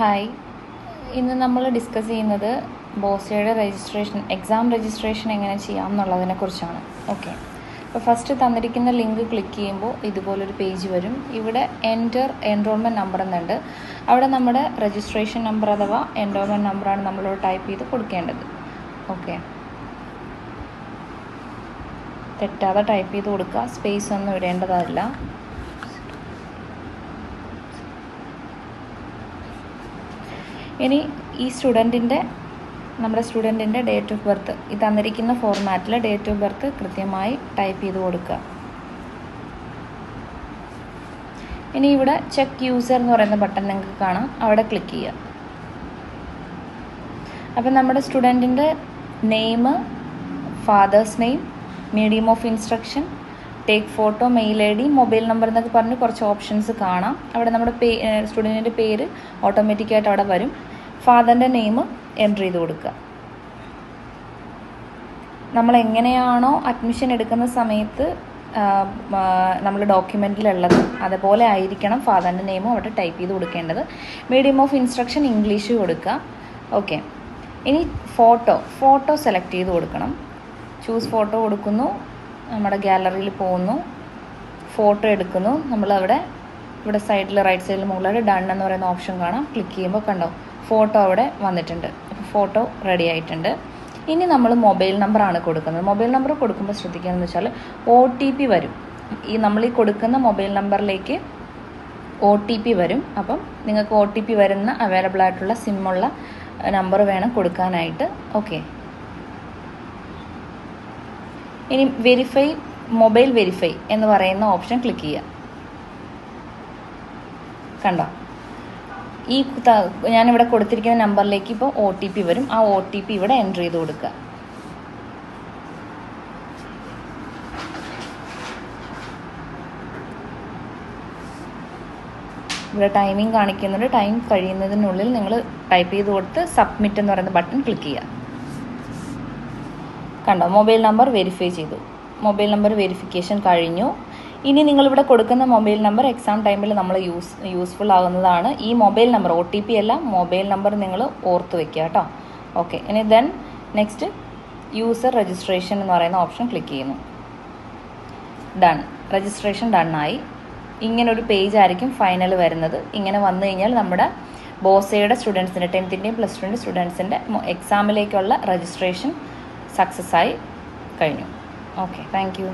Hi ഇന്ന് നമ്മൾ discuss ചെയ്യുന്നത് ബോസയുടെ രജിസ്ട്രേഷൻ എക്സാം രജിസ്ട്രേഷൻ എങ്ങനെ ചെയ്യാം എന്നുള്ളതിനെ കുറിച്ചാണ്. ഓക്കെ അപ്പോൾ ഫസ്റ്റ് തന്നിരിക്കുന്ന ലിങ്ക് ക്ലിക്ക് ചെയ്യുമ്പോൾ ഇതുപോലൊരു പേജ് വരും. ഇവിടെ എന്റർ എൻറോൾമെന്റ് നമ്പർ എന്നുണ്ട്. അവിടെ നമ്മുടെ രജിസ്ട്രേഷൻ നമ്പർ അഥവാ എൻറോൾമെന്റ് നമ്പറാണ് നമ്മളോട് ടൈപ്പ് ചെയ്ത് കൊടുക്കേണ്ടത്. ഓക്കെ തെറ്റാതെ ടൈപ്പ് ചെയ്ത് കൊടുക്കുക. സ്പേസ് ഒന്നും ഇടേണ്ടതല്ല. ഇനി ഈ സ്റ്റുഡന്റിന്റെ നമ്മുടെ സ്റ്റുഡന്റിന്റെ ഡേറ്റ് ഓഫ് ബർത്ത്. ഈ തന്നിരിക്കുന്ന ഫോർമാറ്റിൽ ഡേറ്റ് ഓഫ് ബർത്ത് കൃത്യമായി ടൈപ്പ് ചെയ്ത് കൊടുക്കുക. ഇനി ഇവിടെ ചെക്ക് യൂസർ എന്ന് പറയുന്ന ബട്ടൺ നിങ്ങൾക്ക് കാണാം. അവിടെ ക്ലിക്ക് ചെയ്യുക. അപ്പം നമ്മുടെ സ്റ്റുഡന്റിന്റെ name father's name medium of instruction take photo mail I D mobile number എന്നൊക്കെ പറഞ്ഞ് കുറച്ച് ഓപ്ഷൻസ് കാണാം. അവിടെ നമ്മുടെ പേ സ്റ്റുഡന്റിന്റെ പേര് ഓട്ടോമാറ്റിക്കായിട്ട് അവിടെ വരും. ഫാദറിന്റെ നെയിം എൻട്രി ചെയ്ത് കൊടുക്കുക. നമ്മൾ എങ്ങനെയാണോ അഡ്മിഷൻ എടുക്കുന്ന സമയത്ത് നമ്മൾ ഡോക്യുമെന്റിലുള്ളത് അതുപോലെ ആയിരിക്കണം ഫാദറിന്റെ നെയിം അവിടെ ടൈപ്പ് ചെയ്ത് കൊടുക്കേണ്ടത്. മീഡിയം ഓഫ് ഇൻസ്ട്രക്ഷൻ ഇംഗ്ലീഷ് കൊടുക്കുക. ഓക്കെ ഇനി ഫോട്ടോ ഫോട്ടോ സെലക്ട് ചെയ്ത് കൊടുക്കണം. ചൂസ് ഫോട്ടോ കൊടുക്കുന്നു. നമ്മുടെ ഗാലറിയിൽ പോകുന്നു. ഫോട്ടോ എടുക്കുന്നു. നമ്മളവിടെ ഇവിടെ സൈഡിൽ റൈറ്റ് സൈഡിൽ മുകളിലായിട്ട് ഡൺ എന്ന് പറയുന്ന ഓപ്ഷൻ കാണാം. ക്ലിക്ക് ചെയ്യുമ്പോൾ കണ്ടോ ഫോട്ടോ അവിടെ വന്നിട്ടുണ്ട്. അപ്പോൾ ഫോട്ടോ റെഡി ആയിട്ടുണ്ട്. ഇനി നമ്മൾ മൊബൈൽ നമ്പറാണ് കൊടുക്കുന്നത്. മൊബൈൽ നമ്പർ കൊടുക്കുമ്പോൾ ശ്രദ്ധിക്കുകയെന്ന് വെച്ചാൽ ഒ ടി പി വരും. ഈ നമ്മൾ ഈ കൊടുക്കുന്ന മൊബൈൽ നമ്പറിലേക്ക് ഒ ടി പി വരും. അപ്പം നിങ്ങൾക്ക് ഒ ടി പി വരുന്ന അവൈലബിൾ ആയിട്ടുള്ള സിമ്മുള്ള നമ്പർ വേണം കൊടുക്കാനായിട്ട്. ഓക്കെ ഇനി വെരിഫൈ മൊബൈൽ വെരിഫൈ എന്ന് പറയുന്ന ഓപ്ഷൻ ക്ലിക്ക് ചെയ്യുക. കണ്ടോ? ഈ ഞാനിവിടെ കൊടുത്തിരിക്കുന്ന നമ്പറിലേക്ക് ഇപ്പോൾ ഒ ടി പി വരും. ആ ഒ ടി പി ഇവിടെ എന്റർ ചെയ്ത് കൊടുക്കുക. ഇവിടെ ടൈമിംഗ് കാണിക്കുന്നുണ്ട് ടൈം കഴിയുന്നതിനുള്ളിൽ നിങ്ങൾ ടൈപ്പ് ചെയ്ത് കൊടുത്ത് സബ്മിറ്റ് എന്ന് പറയുന്ന ബട്ടൺ ക്ലിക്ക് ചെയ്യുക. കണ്ടോ? മൊബൈൽ നമ്പർ വെരിഫൈ ചെയ്തു. മൊബൈൽ നമ്പർ വെരിഫിക്കേഷൻ കഴിഞ്ഞു. ഇനി നിങ്ങളിവിടെ കൊടുക്കുന്ന മൊബൈൽ നമ്പർ എക്സാം ടൈമിൽ നമ്മൾ യൂസ് യൂസ്ഫുൾ ആകുന്നതാണ് ഈ mobile number. O T P അല്ല മൊബൈൽ നമ്പർ നിങ്ങൾ ഓർത്ത് വെക്കുക കേട്ടോ. ഓക്കെ ഇനി ദെൻ നെക്സ്റ്റ് യൂസർ രജിസ്ട്രേഷൻ എന്ന് പറയുന്ന ഓപ്ഷൻ ക്ലിക്ക് ചെയ്യുന്നു. ഡൺ രജിസ്ട്രേഷൻ ഡൺ ആയി. ഇങ്ങനെ ഒരു പേജ് ആയിരിക്കും ഫൈനൽ വരുന്നത്. ഇങ്ങനെ വന്നു കഴിഞ്ഞാൽ നമ്മുടെ ബോസയുടെ സ്റ്റുഡൻസിന്റെ ടെൻത്തിന്റെയും പ്ലസ് ടുവിന്റെ സ്റ്റുഡൻസിന്റെ എക്സാമിലേക്കുള്ള രജിസ്ട്രേഷൻ സക്സസ് ആയി കഴിഞ്ഞു ഓക്കെ താങ്ക് യു